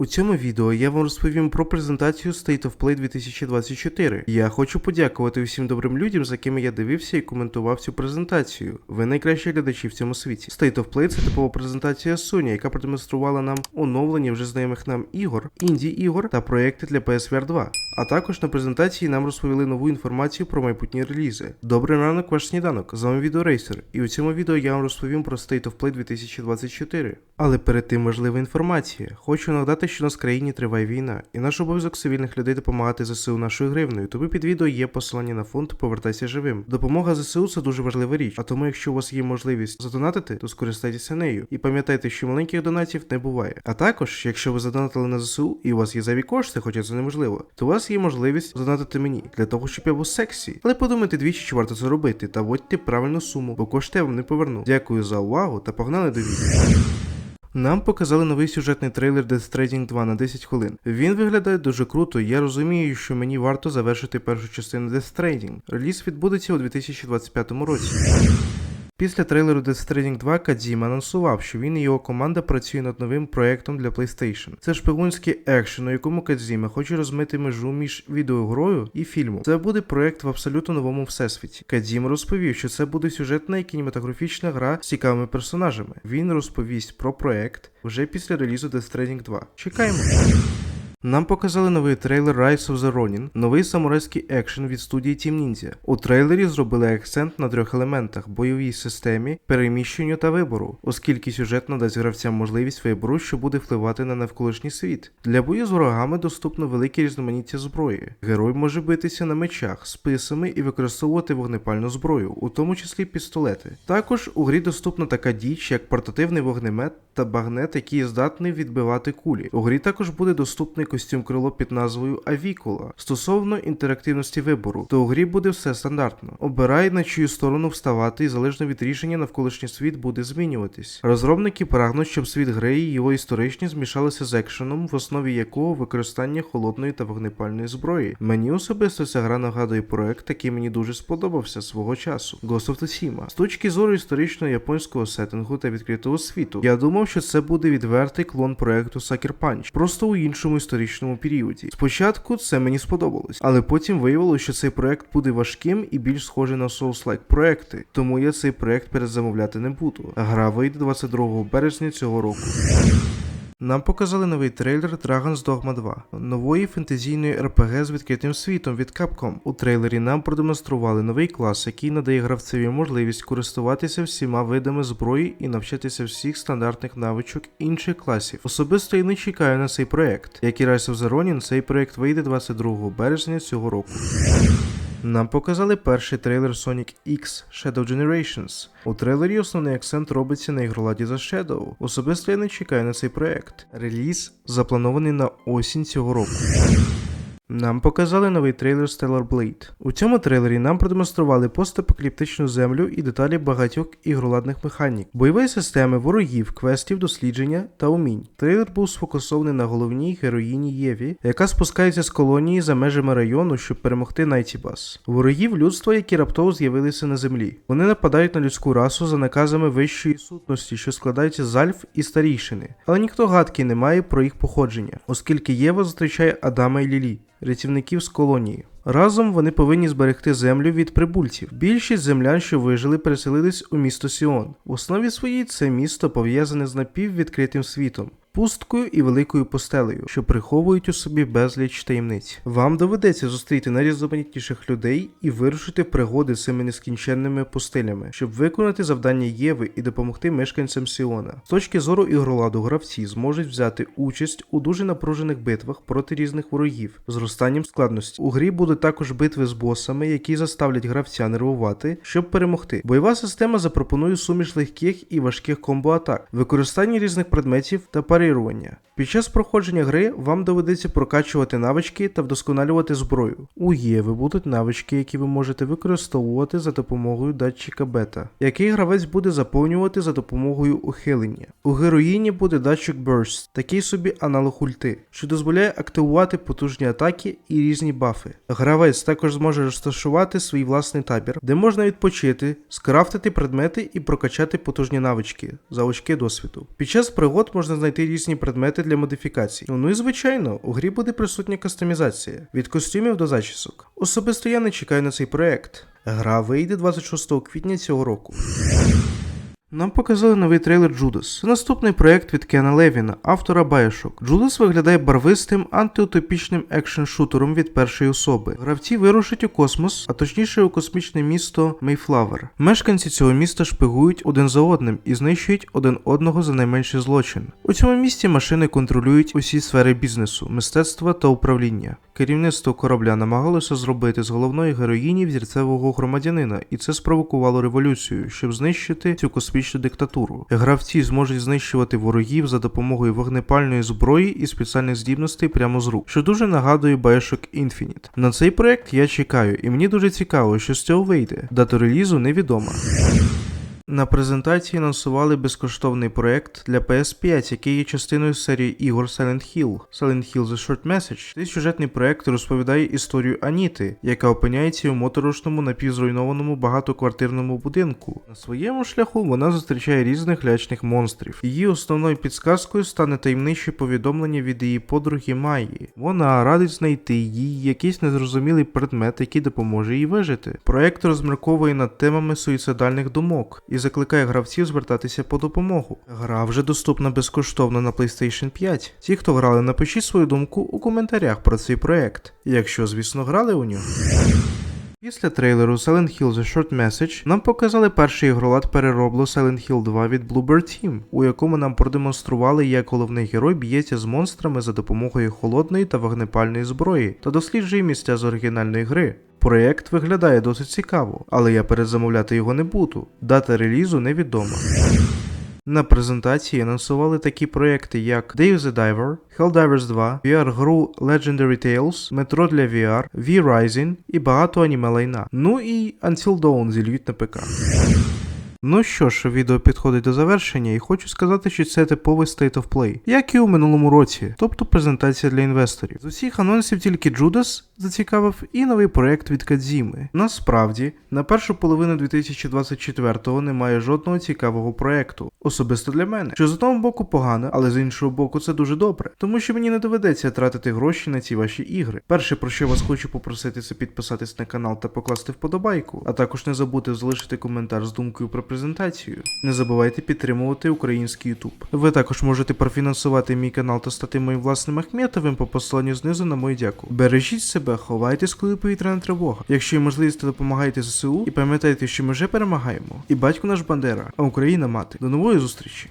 У цьому відео я вам розповім про презентацію State of Play 2024. Я хочу подякувати усім добрим людям, за якими я дивився і коментував цю презентацію. Ви найкращі глядачі в цьому світі. State of Play це типова презентація Sony, яка продемонструвала нам оновлення вже знайомих нам ігор, інді ігор та проекти для PSVR 2. А також на презентації нам розповіли нову інформацію про майбутні релізи. Добрий ранок, ваш сніданок. З вами Відеорейсер, і у цьому відео я вам розповім про State of Play 2024. Але перед тим важлива інформація. Хочу нагадати, що у нас в країні триває війна, і наш обов'язок цивільних людей допомагати ЗСУ нашою гривною. Тому під відео є посилання на фонд Повертайся живим. Допомога ЗСУ це дуже важлива річ. А тому, якщо у вас є можливість задонатити, то скористайтеся нею. І пам'ятайте, що маленьких донатів не буває. А також, якщо ви задонатили на ЗСУ і у вас є зайві кошти, хоча це неможливо, то у вас є можливість задонатити мені для того, щоб я був сексі. Але подумайте двічі, чи варто це робити, та вводьте правильну суму, бо кошти я вам не поверну. Дякую за увагу та погнали до відео. Нам показали новий сюжетний трейлер Death Stranding 2 на 10 хвилин. Він виглядає дуже круто, я розумію, що мені варто завершити першу частину Death Stranding. Реліз відбудеться у 2025 році. Після трейлеру Death Stranding 2 Кадзіма анонсував, що він і його команда працює над новим проектом для PlayStation. Це шпигунський екшен, у якому Кадзіма хоче розмити межу між відеогрою і фільмом. Це буде проект в абсолютно новому всесвіті. Кадзіма розповів, що це буде сюжетна і кінематографічна гра з цікавими персонажами. Він розповість про проект вже після релізу Death Stranding 2. Чекаємо. Нам показали новий трейлер Rise of the Ronin, новий самурайський екшен від студії Team Ninja. У трейлері зробили акцент на трьох елементах: бойовій системі, переміщенню та вибору, оскільки сюжет надасть гравцям можливість вибору, що буде впливати на навколишній світ. Для бою з ворогами доступно велике різноманіття зброї. Герой може битися на мечах, списами і використовувати вогнепальну зброю, у тому числі пістолети. Також у грі доступна така діч, як портативний вогнемет та багнет, який здатний відбивати кулі. У грі також буде доступний костюм крило під назвою Авікула. Стосовно інтерактивності вибору, то у грі буде все стандартно. Обирай на чию сторону вставати, і залежно від рішення навколишній світ буде змінюватись. Розробники прагнуть, щоб світ гри і його історичність змішалися з екшеном, в основі якого використання холодної та вогнепальної зброї. Мені особисто ця гра нагадує проект, який мені дуже сподобався свого часу Ghost of Tsushima. З точки зору історичного японського сеттингу та відкритого світу, я думав, що це буде відвертий клон проекту Sucker Punch, просто у іншому історичному періоді. Спочатку це мені сподобалось, але потім виявилося, що цей проект буде важким і більш схожий на Souls-like проекти, тому я цей проект перезамовляти не буду. Гра вийде 22 березня цього року. Нам показали новий трейлер Dragon's Dogma 2, нової фентезійної РПГ з відкритим світом від Capcom. У трейлері нам продемонстрували новий клас, який надає гравцеві можливість користуватися всіма видами зброї і навчатися всіх стандартних навичок інших класів. Особисто я не чекаю на цей проект. Як і Rise of the Ronin, цей проект вийде 22 березня цього року. Нам показали перший трейлер Sonic X Shadow Generations. У трейлері основний акцент робиться на ігроладі за Shadow. Особисто я не чекаю на цей проект. Реліз запланований на осінь цього року. Нам показали новий трейлер Stellar Blade. У цьому трейлері нам продемонстрували постапокаліптичну землю і деталі багатьох ігроладних механік, бойової системи, ворогів, квестів, дослідження та умінь. Трейлер був сфокусований на головній героїні Єві, яка спускається з колонії за межами району, щоб перемогти Найтібас. Ворогів людства, які раптово з'явилися на землі. Вони нападають на людську расу за наказами вищої сутності, що складається з альф і старійшини. Але ніхто гадки не має про їх походження, оскільки Єва зустрічає Адама і Лілі рятівників з колонії. Разом вони повинні зберегти землю від прибульців. Більшість землян, що вижили, переселились у місто Сіон. В основі своїй це місто пов'язане з напіввідкритим світом. Пусткою і великою постелею, що приховують у собі безліч таємниць. Вам доведеться зустріти найрізноманітніших людей і вирушити пригоди з цими нескінченними пустелями, щоб виконати завдання Єви і допомогти мешканцям Сіона. З точки зору ігроладу, гравці зможуть взяти участь у дуже напружених битвах проти різних ворогів, зростанням складності. У грі будуть також битви з босами, які заставлять гравця нервувати, щоб перемогти. Бойова система запропонує суміш легких і важких комбо-атак, використання різних предметів та парирування. Під час проходження гри вам доведеться прокачувати навички та вдосконалювати зброю. У Єви будуть навички, які ви можете використовувати за допомогою датчика бета, який гравець буде заповнювати за допомогою ухилення. У героїні буде датчик Burst, такий собі аналог ульти, що дозволяє активувати потужні атаки і різні бафи. Гравець також зможе розташувати свій власний табір, де можна відпочити, скрафтити предмети і прокачати потужні навички за очки досвіду. Під час пригод можна знайти різні предмети для модифікацій. Ну і звичайно, у грі буде присутня кастомізація від костюмів до зачісок. Особисто я не чекаю на цей проект. Гра вийде 26 квітня цього року. Нам показали новий трейлер Джудас. Це наступний проект від Кена Левіна, автора Bioshock. Джудас виглядає барвистим антиутопічним екшн-шутером від першої особи. Гравці вирушать у космос, а точніше у космічне місто Мейфлавер. Мешканці цього міста шпигують один за одним і знищують один одного за найменший злочин. У цьому місті машини контролюють усі сфери бізнесу, мистецтва та управління. Керівництво корабля намагалося зробити з головної героїні взірцевого громадянина, і це спровокувало революцію, щоб знищити цю космічну диктатуру. Гравці зможуть знищувати ворогів за допомогою вогнепальної зброї і спеціальних здібностей прямо з рук, що дуже нагадує Bioshock Infinite. На цей проект я чекаю, і мені дуже цікаво, що з цього вийде. Дата релізу невідома. На презентації анонсували безкоштовний проект для PS5, який є частиною серії ігор Silent Hill. Silent Hill The Short Message. Цей сюжетний проект розповідає історію Аніти, яка опиняється у моторошному напівзруйнованому багатоквартирному будинку. На своєму шляху вона зустрічає різних лячних монстрів. Її основною підсказкою стане таємниче повідомлення від її подруги Майї. Вона радить знайти їй якийсь незрозумілий предмет, який допоможе їй вижити. Проект розмірковує над темами суїцидальних думок і закликає гравців звертатися по допомогу. Гра вже доступна безкоштовно на PlayStation 5. Ті, хто грали, напишіть свою думку у коментарях про цей проект, якщо, звісно, грали у нього. Після трейлеру Silent Hill The Short Message нам показали перший ігролад перероблу Silent Hill 2 від Bluebird Team, у якому нам продемонстрували, як головний герой б'ється з монстрами за допомогою холодної та вогнепальної зброї та досліджує місця з оригінальної гри. Проєкт виглядає досить цікаво, але я перезамовляти його не буду. Дата релізу невідома. На презентації анонсували такі проекти, як Dave the Diver, Helldivers 2, VR-гру Legendary Tales, Метро для VR, V-Rising і багато аніме лайна. Ну і Until Dawn зільють на ПК. Ну що ж, відео підходить до завершення, і хочу сказати, що це типовий State of Play, як і у минулому році, тобто презентація для інвесторів. З усіх анонсів тільки Judas зацікавив і новий проект від Кадзіми. Насправді, на першу половину 2024-го немає жодного цікавого проекту, особисто для мене. Що з одного боку погано, але з іншого боку це дуже добре, тому що мені не доведеться тратити гроші на ці ваші ігри. Перше, про що вас хочу попросити, це підписатись на канал та покласти вподобайку, а також не забудьте залишити коментар з думкою про презентацію. Не забувайте підтримувати український YouTube. Ви також можете профінансувати мій канал та стати моїм власним Ахметовим по посиланню знизу на мою дяку. Бережіть себе, ховайтесь, коли повітряна тривога. Якщо є можливість, то допомагайте ЗСУ і пам'ятайте, що ми вже перемагаємо. І батько наш Бандера, а Україна мати. До нової зустрічі!